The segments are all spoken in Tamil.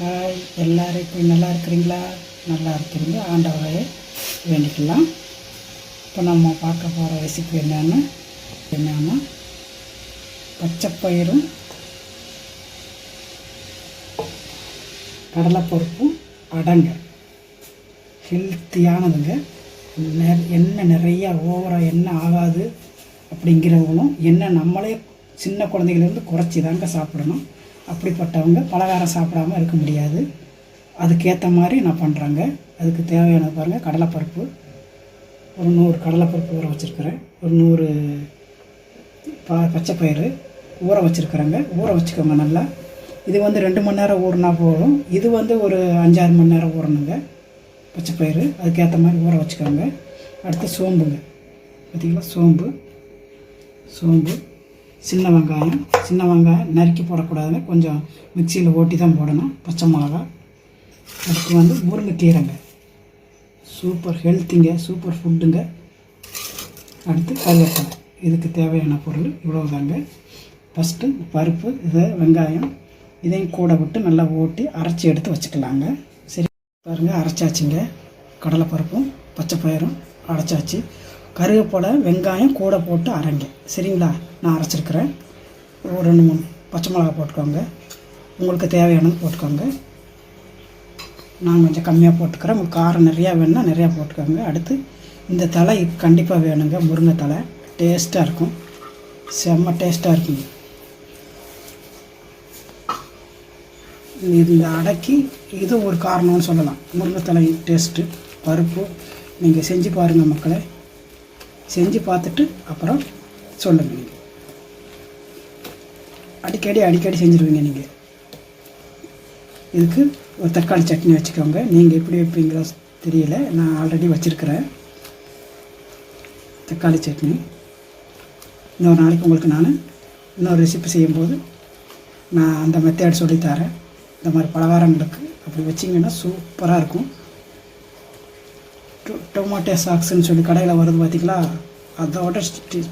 ஹாய் எல்லோரும் இப்போ நல்லா இருக்கிறீங்களா? நல்லா இருக்கிறீங்க. ஆண்டவரையே வேண்டிக்கலாம். இப்போ நம்ம பார்க்க போகிற ரெசிபி என்னென்னு என்னென்னா பச்சைப்பயிரும் கடலைப்பருப்பும் அடங்க. ஹெல்த்தியானதுங்க நெ- எண்ணெய் நிறையா ஓவராக எண்ணெய் ஆகாது அப்படிங்கிறவங்களும் எண்ணெய் நம்மளே சின்ன குழந்தைகளிருந்து குறைச்சி தாங்க சாப்பிடணும். அப்படிப்பட்டவங்க பலகாரம் சாப்பிடாம இருக்க முடியாது. அதுக்கேற்ற மாதிரி நான் பண்ணுறேங்க அதுக்கு தேவையானது பாருங்கள் கடலைப்பருப்பு. ஒரு நூறு கடலைப்பருப்பு ஊற வச்சுருக்கிறேன். ஒரு நூறு ப பச்சைப்பயிறு ஊற வச்சுருக்குறேங்க. ஊற வச்சுக்கோங்க நல்லா. இது வந்து ரெண்டு மணி நேரம் ஊறினா போதும். இது வந்து ஒரு அஞ்சாறு மணி நேரம் ஊறணுங்க. பச்சைப்பயிறு அதுக்கேற்ற மாதிரி ஊற வச்சுக்கோங்க. அடுத்து சோம்புங்க. பார்த்திங்களா சோம்பு. சோம்பு. சின்ன வெங்காயம் சின்ன வெங்காயம் நறுக்கி போடக்கூடாதுங்க. கொஞ்சம் மிக்சியில் ஓட்டி தான் போடணும். பச்சை மிளகா. அதுக்கு வந்து முருங்கைக்கீரைங்க. Super ஹெல்த்திங்க super ஃபுட்டுங்க. அடுத்து கருவேப்பிலை. இதுக்கு தேவையான பொருள் இவ்வளவுதாங்க. ஃபஸ்ட்டு பருப்பு இதை வெங்காயம். இதையும் கூட விட்டு நல்லா ஓட்டி அரைச்சி எடுத்து வச்சுக்கலாங்க. சரி பாருங்கள் அரைச்சாச்சுங்க. கடலைப்பருப்பும் பச்சைப்பயிரும் அரைச்சாச்சு. கருவேப்பிலை வெங்காயம் கூட போட்டு அரைங்க. சரிங்களா? நான் அரைச்சிருக்கிறேன். ஒரு ரெண்டு மூணு பச்சை மிளகா போட்டுக்கோங்க. உங்களுக்கு தேவையானது போட்டுக்கோங்க. நான் கொஞ்சம் கம்மியாக போட்டுக்கிறேன். உங்களுக்கு காரம் நிறையா வேணும்னா நிறையா போட்டுக்கோங்க. அடுத்து இந்த தலை கண்டிப்பாக வேணுங்க. முருங்கை தலை. டேஸ்ட்டாக இருக்கும். செம்ம டேஸ்ட்டாக இருக்குங்க இந்த அடக்கி இது ஒரு காரணம்னு சொல்லலாம். முருங்கைத்தலை டேஸ்ட்டு. பருப்பு. நீங்கள் செஞ்சு பாருங்கள் மக்களை. செஞ்சு பார்த்துட்டு அப்புறம் சொல்லுங்கள் நீங்கள் அடிக்கடி அடிக்கடி செஞ்சுருவீங்க நீங்கள் இதுக்கு ஒரு தக்காளி சட்னி வச்சுக்கோங்க. நீங்கள் எப்படி வைப்பீங்களோ தெரியல. நான் ஆல்ரெடி வச்சுருக்கிறேன். தக்காளி சட்னி. இன்னொரு நாளைக்கு உங்களுக்கு நான் இன்னொரு ரெசிபி செய்யும்போது நான் அந்த மெத்தேட் சொல்லித்தரேன் இந்த மாதிரி பலகாரங்களுக்கு அப்படி வச்சிங்கன்னா சூப்பராக இருக்கும். டொமேட்டோ சாக்ஸ்ன்னு சொல்லி கடையில் வருது பார்த்தீங்களா அதோட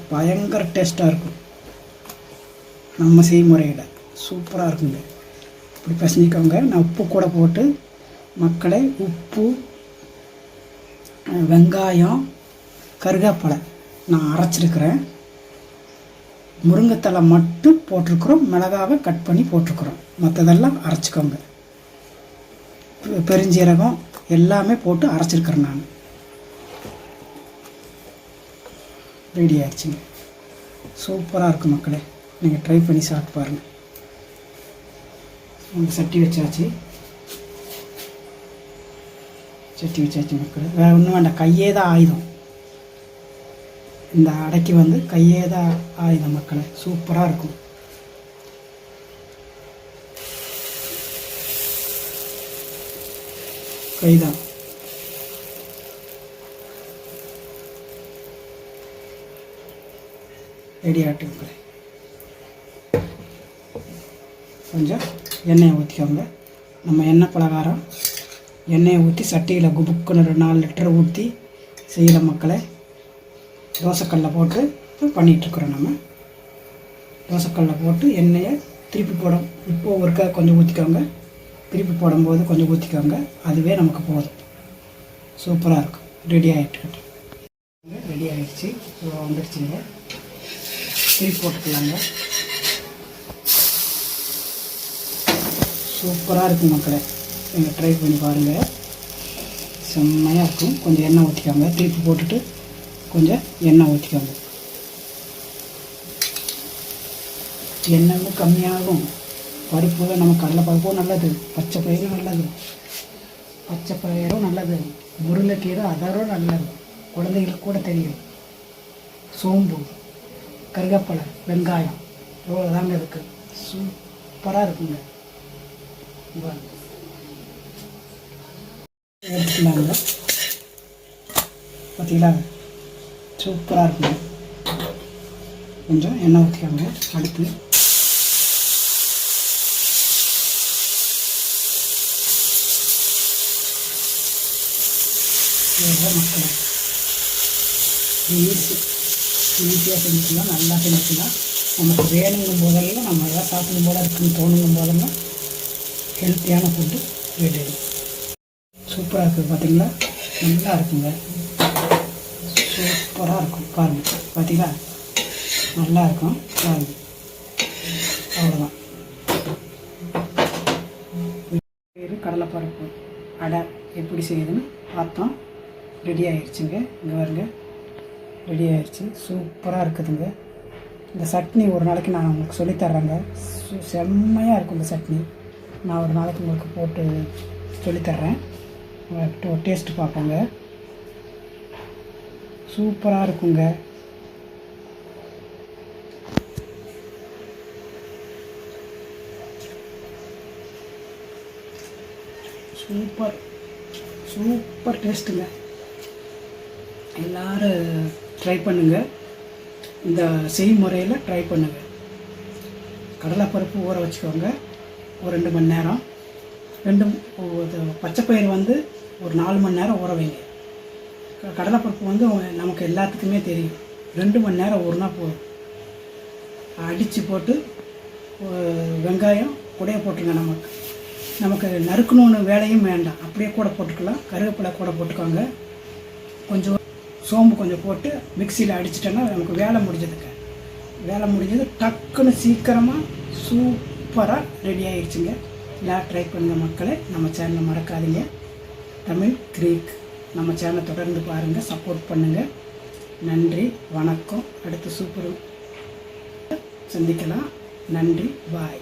பயங்கர டேஸ்ட்டாக இருக்கும். நம்ம செய்முறையில். சூப்பராக இருக்குங்க. இப்படி பசங்கிக்கோங்க நான் உப்பு கூட போட்டு மக்களை உப்பு வெங்காயம் கருகாப்பழை நான் அரைச்சிருக்கிறேன். முருங்கைத்தலை மட்டும் போட்டிருக்கிறோம். மிளகாவை கட் பண்ணி போட்டிருக்கிறோம். மற்றதெல்லாம் அரைச்சிக்கோங்க. பெருஞ்சீரகம் எல்லாமே போட்டு அரைச்சிருக்கிறேன் நான். ரெடி ஆயிடுச்சுங்க சூப்பராக இருக்கும் மக்களே. நீங்கள் ட்ரை பண்ணி சாப்பிட்டு பாருங்கள் சட்டி வச்சாச்சு. சட்டி வச்சாச்சு மக்கள். வேறு ஒன்றும் வேண்டாம். கையே தான் ஆயுதம். இந்த அடைக்கு வந்து கையே தான் ஆயுதம் மக்களே. சூப்பராக இருக்கும். கைதான். ரெடி ஆகிட்டு கொஞ்சம் எண்ணெயை ஊற்றிக்கோங்க நம்ம எண்ணெய் பலகாரம் எண்ணெயை ஊற்றி சட்டியில் குபுக்குன்னு ஒரு நாலு லிட்டர் ஊற்றி செய்கிற மக்களை தோசைக்கல்ல போட்டு பண்ணிகிட்ருக்குறோம் நம்ம. தோசைக்கல்ல போட்டு எண்ணெயை திருப்பி போட இப்போ ஒருக்கா கொஞ்சம் ஊற்றிக்கோங்க திருப்பி போடும்போது கொஞ்சம் ஊற்றிக்கோங்க அதுவே நமக்கு போதும். சூப்பராக இருக்கும். ரெடி ஆகிட்டு ரெடி ஆகிடுச்சு வந்துடுச்சுங்க திருப்பி போட்டுக்கலாங்க. சூப்பராக இருக்கும் மக்களை. நீங்கள் ட்ரை பண்ணி பாருங்கள் செம்மையாக இருக்கும். கொஞ்சம் எண்ணெய் ஊற்றிக்காங்க திருப்பி போட்டுட்டு கொஞ்சம் எண்ணெய் ஊற்றிக்கோங்க எண்ணெயும் கம்மியாகும். பருப்பு நம்ம கடலை பருப்பும் நல்லது. பச்சை பயிரும் நல்லது. பச்சை பயிரும் நல்லது. முருங்கைக்கீரை அதரும் நல்லது. குழந்தைகளுக்கு கூட தெரியும். சோம்பு. கருவேப்பிலை வெங்காயம் இவ்வளோதாங்க இருக்குது சூப்பராக இருக்குங்க. எடுத்துக்கலாங்க. பார்த்தீங்களா சூப்பராக இருக்குங்க. கொஞ்சம் எண்ணெய் ஊற்றிக்கோங்க அடுத்து. மக்கள் ஈஸி. ஈஸியாக செஞ்சுக்கலாம் நல்லா செஞ்சுக்கலாம். நமக்கு வேணுங்கும் போதெல்லாம் நம்ம எதாவது சாப்பிடும் போல இருக்குன்னு தோணுங்கும் போதெல்லாம் ஹெல்த்தியான ஃபுட்டு ரெடி சூப்பராக இருக்குது பார்த்தீங்களா? நல்லா இருக்குங்க. சூப்பராக இருக்கும் பாருங்கள் பார்த்தீங்களா? நல்லா இருக்கும் பாருங்கள் அவ்வளோதான் பேர் கடலைப்பருப்பு அடை எப்படி செய்யுதுன்னு பார்த்தோம். ரெடி ஆயிடுச்சுங்க இங்கே வருங்க ரெடி ஆயிடுச்சு சூப்பராக இருக்குதுங்க. இந்த சட்னி ஒரு நாளைக்கு நான் உங்களுக்கு சொல்லித்தர்றேங்க சு- செம்மையாக இருக்கும் இந்த சட்னி. நான் ஒரு நாளைக்கு உங்களுக்கு போட்டு சொல்லித்தர்றேன் டேஸ்ட்டு பார்ப்போங்க. சூப்பராக இருக்குங்க. சூப்பர் சூப்பர் டேஸ்ட்டுங்க எல்லாரும் ட்ரை பண்ணுங்கள் இந்த செய்முறையில் ட்ரை பண்ணுங்கள் கடலைப்பருப்பு ஊற வச்சுக்கோங்க. ஒரு ரெண்டு மணி நேரம். ரெண்டு இது பச்சைப்பயிறு வந்து ஒரு நாலு மணி நேரம் ஊற வைங்க. கடலைப்பருப்பு வந்து நமக்கு எல்லாத்துக்குமே தெரியும். ரெண்டு மணி நேரம் ஊறினா போதும். அடித்து போட்டு வெங்காயம் கூடையே போட்டுருங்க நமக்கு. நமக்கு நறுக்கணுன்னு வேலையும் வேண்டாம். அப்படியே கூட போட்டுக்கலாம். கருவேப்பிலை கூட போட்டுக்கோங்க. கொஞ்சம் சோம்பு கொஞ்சம் போட்டு மிக்சியில் அடிச்சிட்டோன்னா நமக்கு வேலை முடிஞ்சதுங்க. வேலை முடிஞ்சது டக்குன்னு சீக்கிரமாக சூப்பராக ரெடி ஆகிடுச்சுங்க எல்லாம் ட்ரை பண்ணுங்க மக்களே. நம்ம சேனலை மறக்காதீங்க. தமிழ் கிரீக் நம்ம சேனலை தொடர்ந்து பாருங்கள் சப்போர்ட் பண்ணுங்கள் நன்றி வணக்கம். அடுத்த சூப்பர் சந்திக்கலாம். நன்றி பாய்